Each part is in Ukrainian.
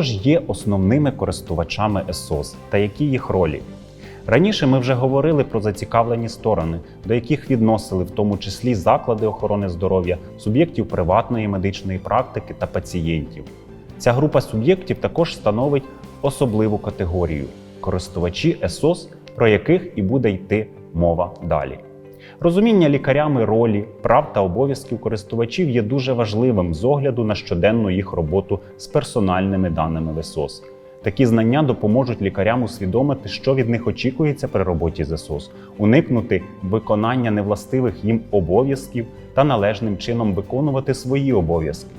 Хто ж є основними користувачами ЕСОС та які їх ролі? Раніше ми вже говорили про зацікавлені сторони, до яких відносили в тому числі заклади охорони здоров'я, суб'єктів приватної медичної практики та пацієнтів. Ця група суб'єктів також становить особливу категорію користувачі ЕСОС, про яких і буде йти мова далі. Розуміння лікарями ролі, прав та обов'язків користувачів є дуже важливим з огляду на щоденну їх роботу з персональними даними ВСОС. Такі знання допоможуть лікарям усвідомити, що від них очікується при роботі з ЕСОС, уникнути виконання невластивих їм обов'язків та належним чином виконувати свої обов'язки.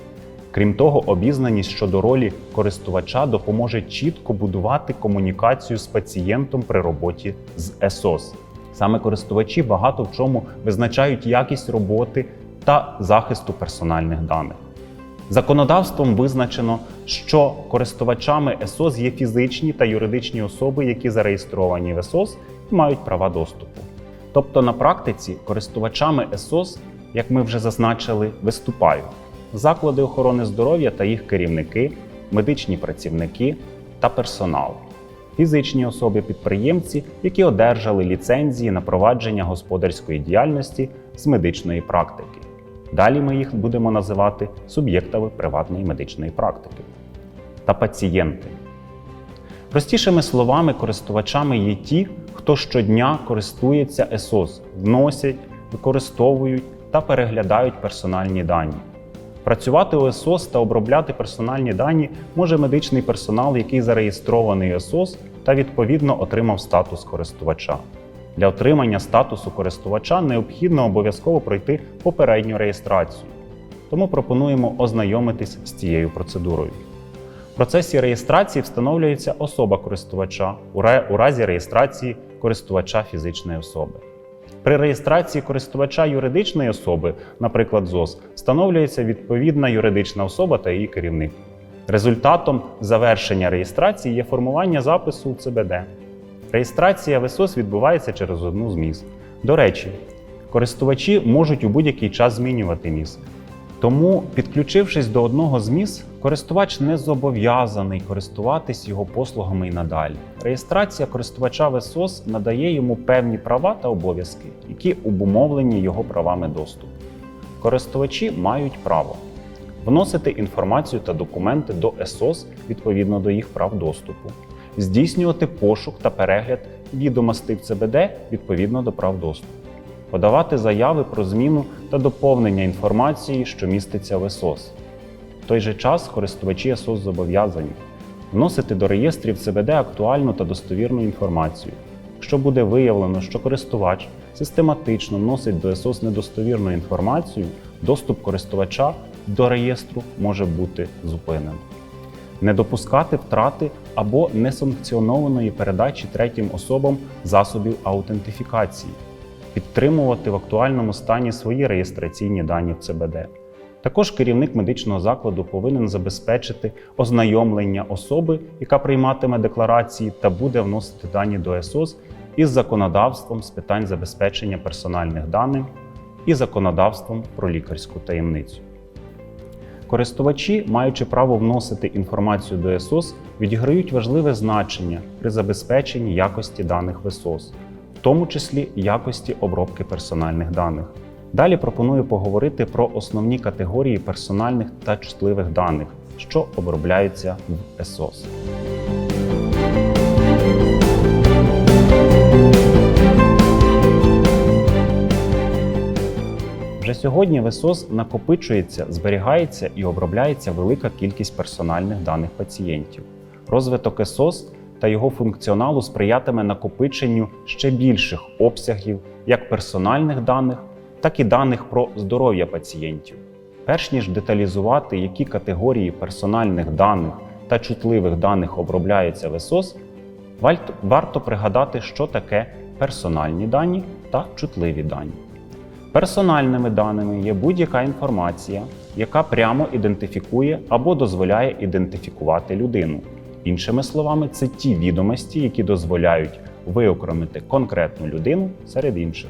Крім того, обізнаність щодо ролі користувача допоможе чітко будувати комунікацію з пацієнтом при роботі з ЕСОС. Саме користувачі багато в чому визначають якість роботи та захисту персональних даних. Законодавством визначено, що користувачами ЕСОС є фізичні та юридичні особи, які зареєстровані в ЕСОС і мають права доступу. Тобто на практиці користувачами ЕСОС, як ми вже зазначили, виступають заклади охорони здоров'я та їх керівники, медичні працівники та персонал, фізичні особи-підприємці, які одержали ліцензії на провадження господарської діяльності з медичної практики. Далі ми їх будемо називати суб'єктами приватної медичної практики та пацієнти. Простішими словами, користувачами є ті, хто щодня користується ЕСОС, вносять, використовують та переглядають персональні дані. Працювати у ЕСОС та обробляти персональні дані може медичний персонал, який зареєстрований у ЕСОС та відповідно отримав статус користувача. Для отримання статусу користувача необхідно обов'язково пройти попередню реєстрацію. Тому пропонуємо ознайомитись з цією процедурою. В процесі реєстрації встановлюється особа користувача у разі реєстрації користувача фізичної особи. При реєстрації користувача юридичної особи, наприклад, ЗОС, встановлюється відповідна юридична особа та її керівник. Результатом завершення реєстрації є формування запису у ЦБД. Реєстрація в відбувається через одну з міст. До речі, користувачі можуть у будь-який час змінювати міст. Тому, підключившись до одного з міст, користувач не зобов'язаний користуватись його послугами і надалі. Реєстрація користувача в надає йому певні права та обов'язки, які обумовлені його правами доступу. Користувачі мають право вносити інформацію та документи до ЕСОС відповідно до їх прав доступу, здійснювати пошук та перегляд відомостей в ЦБД відповідно до прав доступу, подавати заяви про зміну та доповнення інформації, що міститься в ЕСОС. Той же час користувачі ЕСОС зобов'язані вносити до реєстрів ЦБД актуальну та достовірну інформацію. Якщо буде виявлено, що користувач систематично вносить до ЕСОС недостовірну інформацію, доступ користувача до реєстру може бути зупинений. Не допускати втрати або несанкціонованої передачі третім особам засобів аутентифікації, підтримувати в актуальному стані свої реєстраційні дані в ЦБД. Також керівник медичного закладу повинен забезпечити ознайомлення особи, яка прийматиме декларації та буде вносити дані до ЕСОС із законодавством з питань забезпечення персональних даних і законодавством про лікарську таємницю. Користувачі, маючи право вносити інформацію до ЕСОС, відіграють важливе значення при забезпеченні якості даних в ЕСОС, в тому числі якості обробки персональних даних. Далі пропоную поговорити про основні категорії персональних та чутливих даних, що обробляються в ЕСОС. Вже сьогодні в ЕСОС накопичується, зберігається і обробляється велика кількість персональних даних пацієнтів. Розвиток ЕСОС та його функціоналу сприятиме накопиченню ще більших обсягів як персональних даних, так і даних про здоров'я пацієнтів. Перш ніж деталізувати, які категорії персональних даних та чутливих даних обробляються в ЕСОС, варто пригадати, що таке персональні дані та чутливі дані. Персональними даними є будь-яка інформація, яка прямо ідентифікує або дозволяє ідентифікувати людину. Іншими словами, це ті відомості, які дозволяють виокремити конкретну людину серед інших.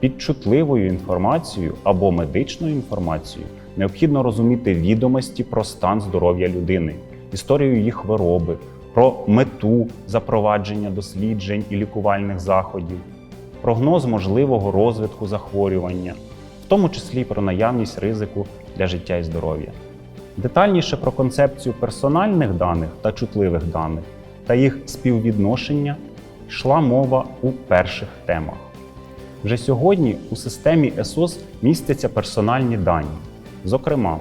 Під чутливою інформацією або медичною інформацією необхідно розуміти відомості про стан здоров'я людини, історію їх хвороби, про мету запровадження досліджень і лікувальних заходів, прогноз можливого розвитку захворювання, в тому числі про наявність ризику для життя і здоров'я. Детальніше про концепцію персональних даних та чутливих даних та їх співвідношення йшла мова у перших темах. Вже сьогодні у системі ЕСОС містяться персональні дані, зокрема,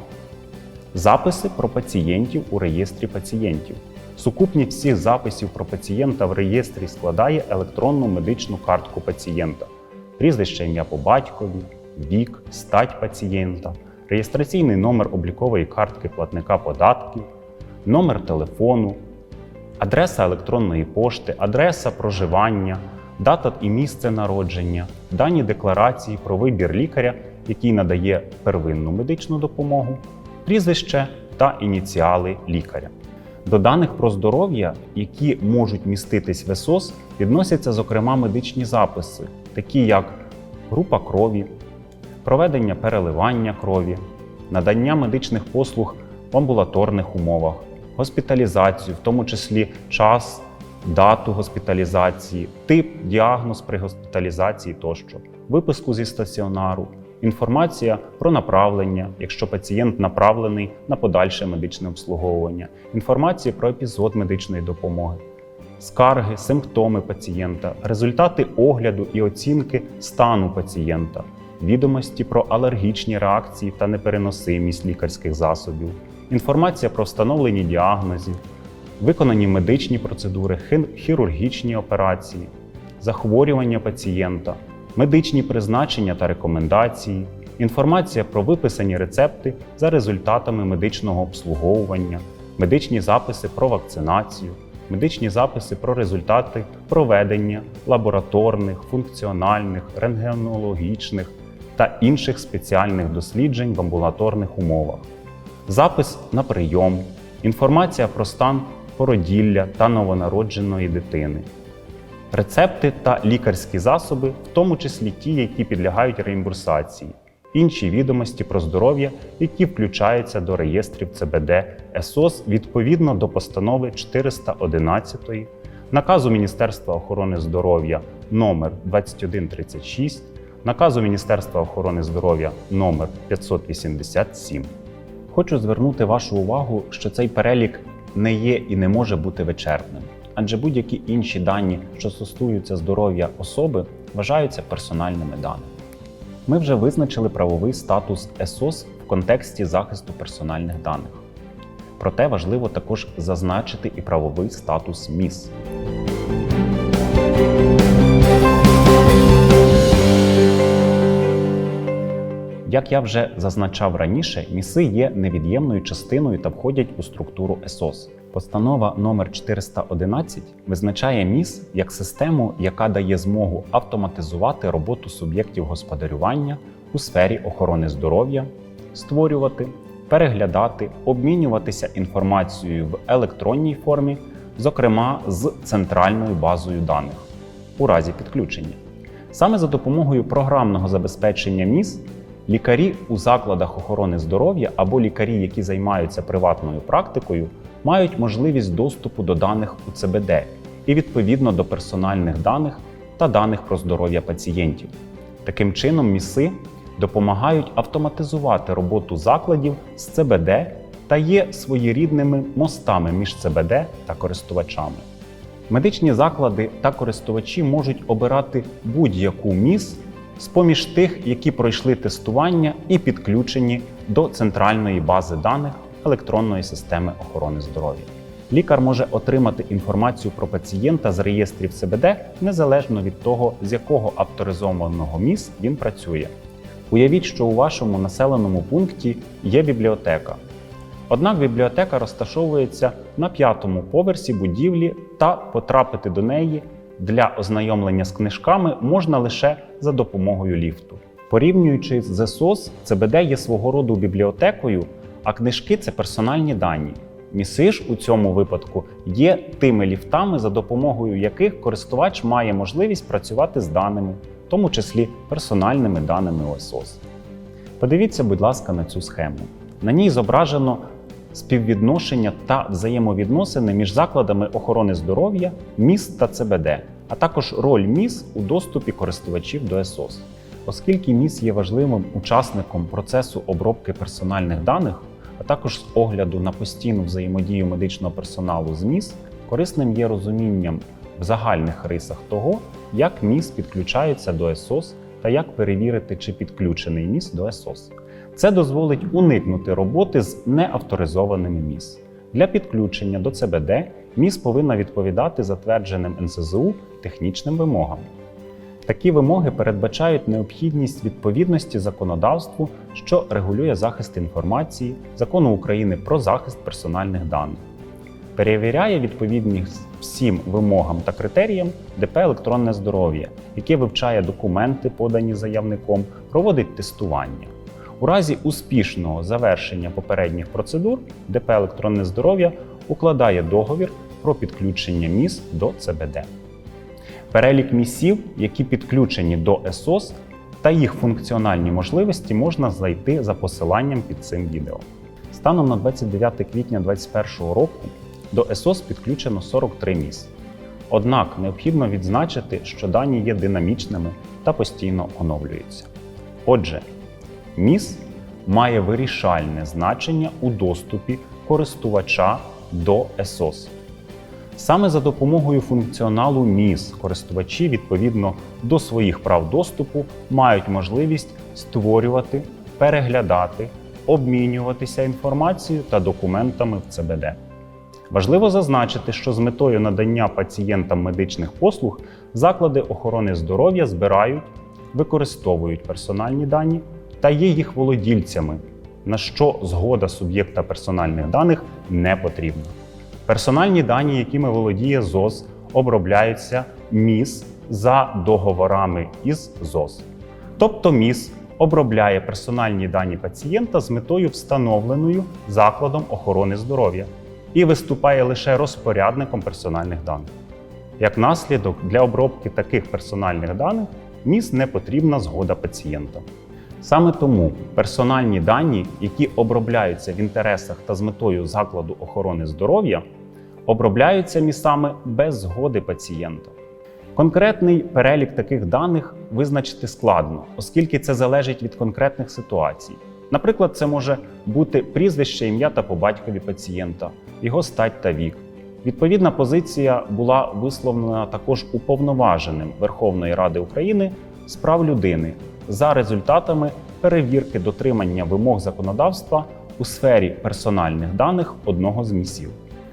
записи про пацієнтів у реєстрі пацієнтів. Сукупність всіх записів про пацієнта в реєстрі складає електронну медичну картку пацієнта, прізвище ім'я по батькові, вік, стать пацієнта, реєстраційний номер облікової картки платника податків, номер телефону, адреса електронної пошти, адреса проживання, дата і місце народження, дані декларації про вибір лікаря, який надає первинну медичну допомогу, прізвище та ініціали лікаря. До даних про здоров'я, які можуть міститись в ЕСОС, відносяться, зокрема, медичні записи, такі як група крові, проведення переливання крові, надання медичних послуг в амбулаторних умовах, госпіталізацію, в тому числі час, дату госпіталізації, тип, діагноз при госпіталізації тощо, виписку зі стаціонару, інформація про направлення, якщо пацієнт направлений на подальше медичне обслуговування, інформація про епізод медичної допомоги. Скарги, симптоми пацієнта, результати огляду і оцінки стану пацієнта, відомості про алергічні реакції та непереносимість лікарських засобів, інформація про встановлені діагнозів, виконані медичні процедури, хірургічні операції, захворювання пацієнта, медичні призначення та рекомендації, інформація про виписані рецепти за результатами медичного обслуговування, медичні записи про вакцинацію, медичні записи про результати проведення лабораторних, функціональних, рентгенологічних та інших спеціальних досліджень в амбулаторних умовах, запис на прийом, інформація про стан породілля та новонародженої дитини, рецепти та лікарські засоби, в тому числі ті, які підлягають реімбурсації, інші відомості про здоров'я, які включаються до реєстрів ЦБД ЕСОС відповідно до постанови 411 наказу Міністерства охорони здоров'я номер 2136, наказу Міністерства охорони здоров'я номер 587. Хочу звернути вашу увагу, що цей перелік не є і не може бути вичерпним, адже будь-які інші дані, що стосуються здоров'я особи, вважаються персональними даними. Ми вже визначили правовий статус ЕСОС в контексті захисту персональних даних. Проте важливо також зазначити і правовий статус МІС. Як я вже зазначав раніше, міси є невід'ємною частиною та входять у структуру ЕСОС. Постанова номер 411 визначає міс як систему, яка дає змогу автоматизувати роботу суб'єктів господарювання у сфері охорони здоров'я, створювати, переглядати, обмінюватися інформацією в електронній формі, зокрема з центральною базою даних у разі підключення. Саме за допомогою програмного забезпечення МІС лікарі у закладах охорони здоров'я або лікарі, які займаються приватною практикою, мають можливість доступу до даних у ЦБД і відповідно до персональних даних та даних про здоров'я пацієнтів. Таким чином, міси допомагають автоматизувати роботу закладів з ЦБД та є своєрідними мостами між ЦБД та користувачами. Медичні заклади та користувачі можуть обирати будь-яку міс з-поміж тих, які пройшли тестування і підключені до центральної бази даних електронної системи охорони здоров'я. Лікар може отримати інформацію про пацієнта з реєстрів ЦБД незалежно від того, з якого авторизованого МІС він працює. Уявіть, що у вашому населеному пункті є бібліотека. Однак бібліотека розташовується на п'ятому поверсі будівлі, та потрапити до неї для ознайомлення з книжками можна лише за допомогою ліфту. Порівнюючи з ЗСОС, ЦБД є свого роду бібліотекою, а книжки це персональні дані. Міси ж у цьому випадку є тими ліфтами, за допомогою яких користувач має можливість працювати з даними, в тому числі персональними даними ОСОС. Подивіться, будь ласка, на цю схему. На ній зображено співвідношення та взаємовідносини між закладами охорони здоров'я, МІС та ЦБД, а також роль МІС у доступі користувачів до ЕСОС. Оскільки МІС є важливим учасником процесу обробки персональних даних, а також з огляду на постійну взаємодію медичного персоналу з МІС, корисним є розумінням в загальних рисах того, як МІС підключається до ЕСОС та як перевірити, чи підключений МІС до ЕСОС. Це дозволить уникнути роботи з неавторизованими МІС. Для підключення до ЦБД МІС повинна відповідати затвердженим НСЗУ технічним вимогам. Такі вимоги передбачають необхідність відповідності законодавству, що регулює захист інформації, закону України про захист персональних даних, перевіряє відповідність всім вимогам та критеріям ДП електронне здоров'я, яке вивчає документи, подані заявником, проводить тестування. У разі успішного завершення попередніх процедур ДП електронне здоров'я укладає договір про підключення МІС до ЦБД. Перелік місів, які підключені до ЕСОС, та їх функціональні можливості можна знайти за посиланням під цим відео. Станом на 29 квітня 2021 року до ЕСОС підключено 43 міс. Однак необхідно відзначити, що дані є динамічними та постійно оновлюються. Отже, МІС має вирішальне значення у доступі користувача до ЕСОС. Саме за допомогою функціоналу МІС користувачі відповідно до своїх прав доступу мають можливість створювати, переглядати, обмінюватися інформацією та документами в ЦБД. Важливо зазначити, що з метою надання пацієнтам медичних послуг заклади охорони здоров'я збирають, використовують персональні дані та є їх володільцями, на що згода суб'єкта персональних даних не потрібна. Персональні дані, якими володіє ЗОЗ, обробляються МІС за договорами із ЗОЗ. Тобто МІС обробляє персональні дані пацієнта з метою встановленою закладом охорони здоров'я і виступає лише розпорядником персональних даних. Як наслідок, для обробки таких персональних даних МІС не потрібна згода пацієнта. Саме тому персональні дані, які обробляються в інтересах та з метою закладу охорони здоров'я, обробляються місами без згоди пацієнта. Конкретний перелік таких даних визначити складно, оскільки це залежить від конкретних ситуацій. Наприклад, це може бути прізвище, ім'я та по батькові пацієнта, його стать та вік. Відповідна позиція була висловлена також уповноваженим Верховної Ради України з прав людини за результатами перевірки дотримання вимог законодавства у сфері персональних даних одного з місів.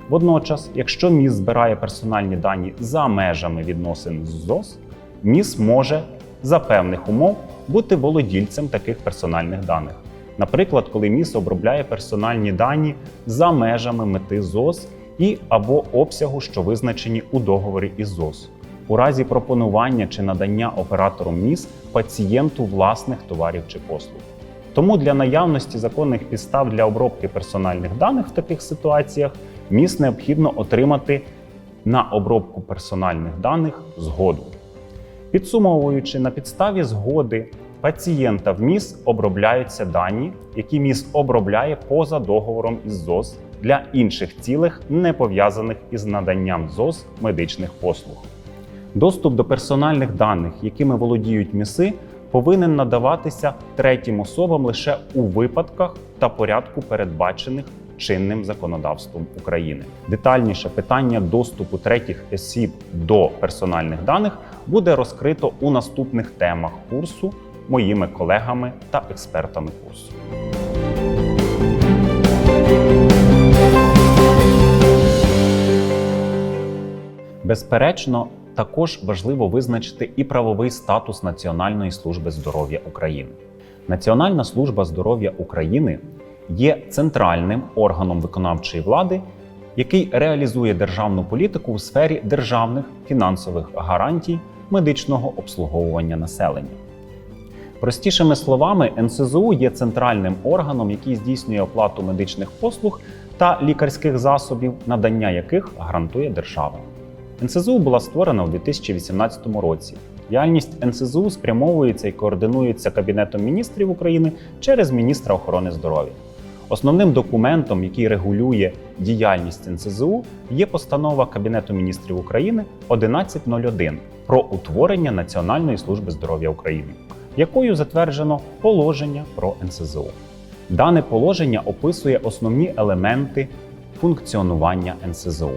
Водночас, якщо МІС збирає персональні дані за межами відносин з ЗОС, МІС може за певних умов бути володільцем таких персональних даних. Наприклад, коли МІС обробляє персональні дані за межами мети ЗОС і або обсягу, що визначені у договорі із ЗОС, у разі пропонування чи надання оператором МІС пацієнту власних товарів чи послуг. Тому для наявності законних підстав для обробки персональних даних в таких ситуаціях МІС необхідно отримати на обробку персональних даних згоду. Підсумовуючи, на підставі згоди пацієнта в МІС обробляються дані, які МІС обробляє поза договором із ЗОС для інших цілих, не пов'язаних із наданням ЗОС медичних послуг. Доступ до персональних даних, якими володіють МІСи, повинен надаватися третім особам лише у випадках та порядку, передбачених чинним законодавством України. Детальніше питання доступу третіх осіб до персональних даних буде розкрито у наступних темах курсу моїми колегами та експертами курсу. Безперечно, також важливо визначити і правовий статус Національної служби здоров'я України. Національна служба здоров'я України є центральним органом виконавчої влади, який реалізує державну політику у сфері державних фінансових гарантій медичного обслуговування населення. Простішими словами, НСЗУ є центральним органом, який здійснює оплату медичних послуг та лікарських засобів, надання яких гарантує держава. НСЗУ була створена у 2018 році. Діяльність НСЗУ спрямовується і координується Кабінетом міністрів України через міністра охорони здоров'я. Основним документом, який регулює діяльність НСЗУ, є постанова Кабінету міністрів України 1101 про утворення Національної служби здоров'я України, якою затверджено положення про НСЗУ. Дане положення описує основні елементи функціонування НСЗУ,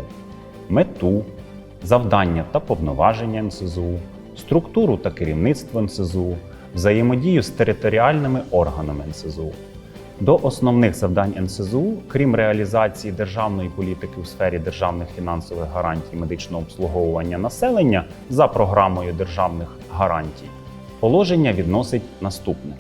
мету, завдання та повноваження НСЗУ, структуру та керівництво НСЗУ, взаємодію з територіальними органами НСЗУ. До основних завдань НСЗУ, крім реалізації державної політики у сфері державних фінансових гарантій медичного обслуговування населення за програмою державних гарантій, положення відносить наступне.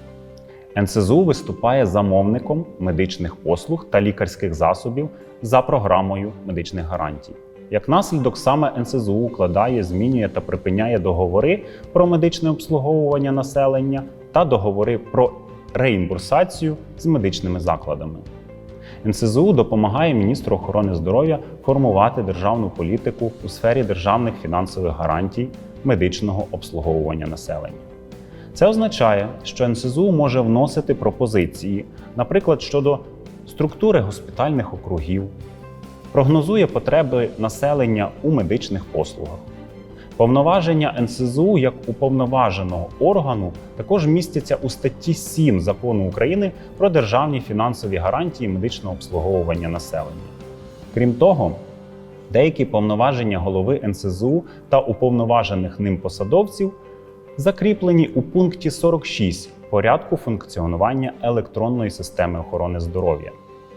НСЗУ виступає замовником медичних послуг та лікарських засобів за програмою медичних гарантій. Як наслідок, саме НСЗУ укладає, змінює та припиняє договори про медичне обслуговування населення та договори про реімбурсацію з медичними закладами. НСЗУ допомагає міністру охорони здоров'я формувати державну політику у сфері державних фінансових гарантій медичного обслуговування населення. Це означає, що НСЗУ може вносити пропозиції, наприклад, щодо структури госпітальних округів, прогнозує потреби населення у медичних послугах. Повноваження НСЗУ як уповноваженого органу також містяться у статті 7 закону України про державні фінансові гарантії медичного обслуговування населення. Крім того, деякі повноваження голови НСЗУ та уповноважених ним посадовців закріплені у пункті 46 порядку функціонування електронної системи охорони здоров'я,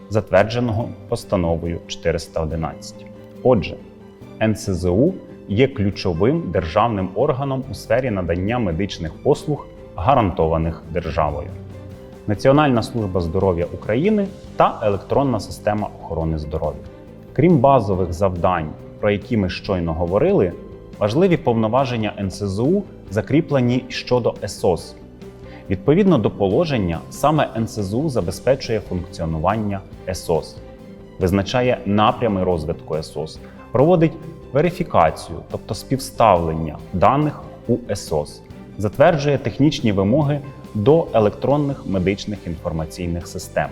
затвердженого постановою 411. Отже, НСЗУ є ключовим державним органом у сфері надання медичних послуг, гарантованих державою. Національна служба здоров'я України та електронна система охорони здоров'я. Крім базових завдань, про які ми щойно говорили, важливі повноваження НСЗУ закріплені щодо ЕСОС. Відповідно до положення, саме НСЗУ забезпечує функціонування ЕСОС, визначає напрями розвитку ЕСОС, проводить верифікацію, тобто співставлення даних у ЕСОС, затверджує технічні вимоги до електронних медичних інформаційних систем.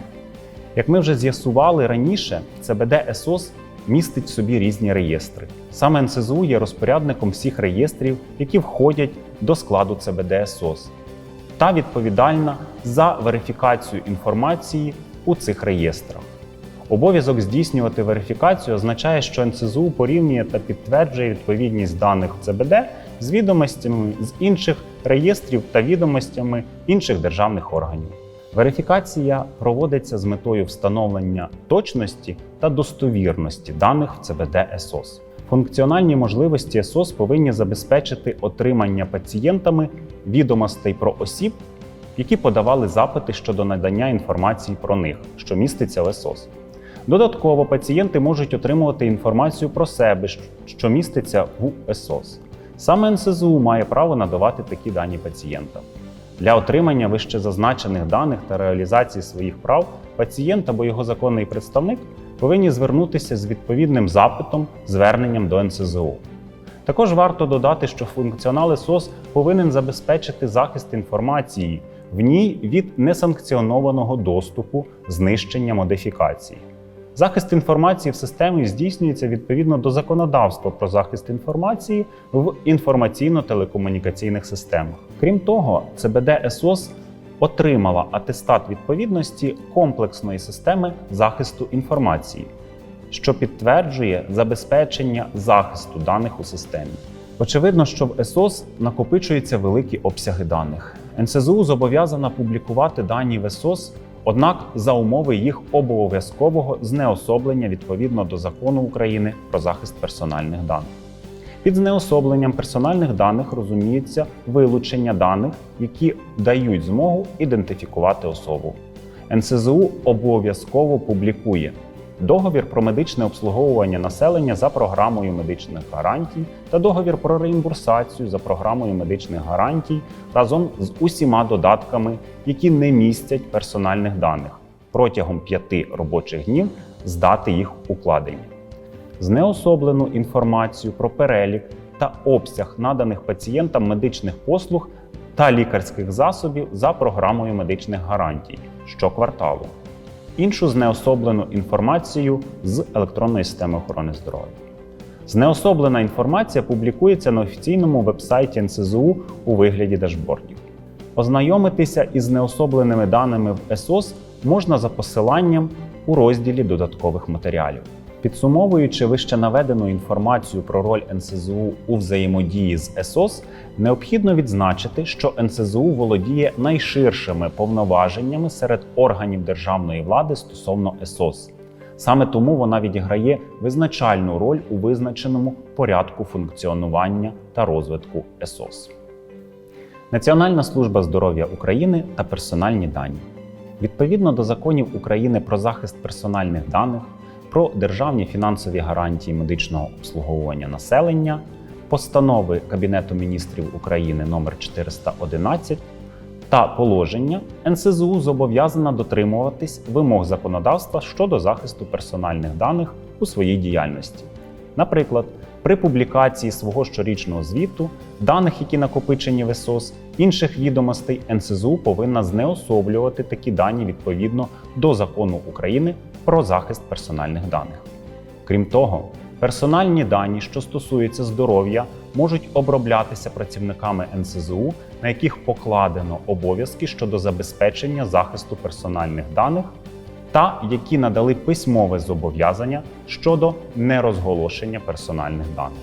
Як ми вже з'ясували раніше, ЦБД ЕСОС містить в собі різні реєстри. Саме НСЗУ є розпорядником всіх реєстрів, які входять до складу ЦБД ЕСОС, та відповідальна за верифікацію інформації у цих реєстрах. Обов'язок здійснювати верифікацію означає, що НСЗУ порівнює та підтверджує відповідність даних ЦБД з відомостями з інших реєстрів та відомостями інших державних органів. Верифікація проводиться з метою встановлення точності та достовірності даних в ЦБД ЕСОС. Функціональні можливості ЕСОС повинні забезпечити отримання пацієнтами відомостей про осіб, які подавали запити щодо надання інформації про них, що міститься в ЕСОС. Додатково пацієнти можуть отримувати інформацію про себе, що міститься в ЕСОС. Саме НСЗУ має право надавати такі дані пацієнтам. Для отримання вищезазначених даних та реалізації своїх прав пацієнт або його законний представник повинні звернутися з відповідним запитом, зверненням до НСЗУ. Також варто додати, що функціонал СОС повинен забезпечити захист інформації в ній від несанкціонованого доступу, знищення модифікації. Захист інформації в системі здійснюється відповідно до законодавства про захист інформації в інформаційно-телекомунікаційних системах. Крім того, ЦБД ЕСОС отримала атестат відповідності комплексної системи захисту інформації, що підтверджує забезпечення захисту даних у системі. Очевидно, що в ЕСОС накопичуються великі обсяги даних. НСЗУ зобов'язана публікувати дані в ЕСОС, однак за умови їх обов'язкового знеособлення відповідно до закону України про захист персональних даних. Під знеособленням персональних даних розуміється вилучення даних, які дають змогу ідентифікувати особу. НСЗУ обов'язково публікує договір про медичне обслуговування населення за програмою медичних гарантій та договір про реімбурсацію за програмою медичних гарантій разом з усіма додатками, які не містять персональних даних протягом п'яти робочих днів з дати їх укладення знеособлену інформацію про перелік та обсяг наданих пацієнтам медичних послуг та лікарських засобів за програмою медичних гарантій щокварталу. іншу знеособлену інформацію з електронної системи охорони здоров'я. Знеособлена інформація публікується на офіційному вебсайті НСЗУ у вигляді дашбордів. Ознайомитися із знеособленими даними в ЕСОС можна за посиланням у розділі додаткових матеріалів. Підсумовуючи вище наведену інформацію про роль НСЗУ у взаємодії з ЕСОС, необхідно відзначити, що НСЗУ володіє найширшими повноваженнями серед органів державної влади стосовно ЕСОС. Саме тому вона відіграє визначальну роль у визначеному порядку функціонування та розвитку ЕСОС. Національна служба здоров'я України та персональні дані. Відповідно до законів України про захист персональних даних, про державні фінансові гарантії медичного обслуговування населення, постанови Кабінету міністрів України номер 411 та положення НСЗУ зобов'язана дотримуватись вимог законодавства щодо захисту персональних даних у своїй діяльності. Наприклад, при публікації свого щорічного звіту, даних, які накопичені в ЕСОС, інших відомостей НСЗУ повинна знеособлювати такі дані відповідно до закону України про захист персональних даних. Крім того, персональні дані, що стосуються здоров'я, можуть оброблятися працівниками НСЗУ, на яких покладено обов'язки щодо забезпечення захисту персональних даних та які надали письмове зобов'язання щодо нерозголошення персональних даних.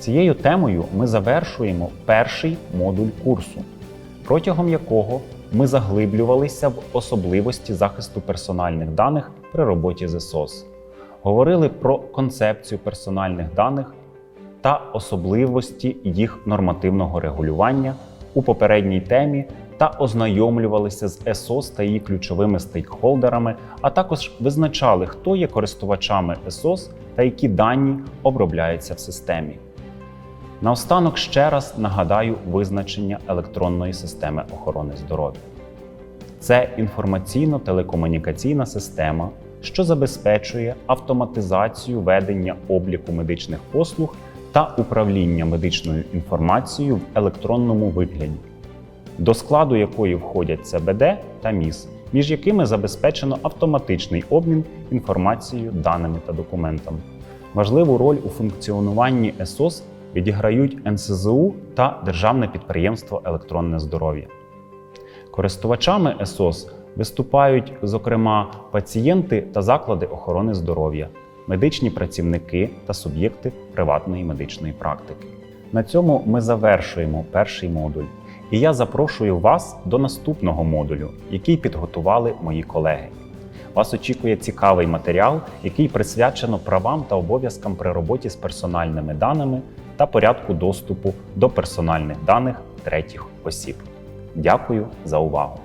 Цією темою ми завершуємо перший модуль курсу, протягом якого ми заглиблювалися в особливості захисту персональних даних при роботі з ЕСОС, говорили про концепцію персональних даних та особливості їх нормативного регулювання у попередній темі та ознайомлювалися з ЕСОС та її ключовими стейкхолдерами, а також визначали, хто є користувачами ЕСОС та які дані обробляються в системі. Наостанок ще раз нагадаю визначення електронної системи охорони здоров'я. Це інформаційно-телекомунікаційна система, що забезпечує автоматизацію ведення обліку медичних послуг та управління медичною інформацією в електронному вигляді, до складу якої входять ЦБД та МІС, між якими забезпечено автоматичний обмін інформацією, даними та документами. Важливу роль у функціонуванні ЕСОС відіграють НСЗУ та Державне підприємство Електронне здоров'я. Користувачами ЕСОС виступають, зокрема, пацієнти та заклади охорони здоров'я, медичні працівники та суб'єкти приватної медичної практики. На цьому ми завершуємо перший модуль, і я запрошую вас до наступного модулю, який підготували мої колеги. Вас очікує цікавий матеріал, який присвячено правам та обов'язкам при роботі з персональними даними та порядку доступу до персональних даних третіх осіб. Дякую за увагу!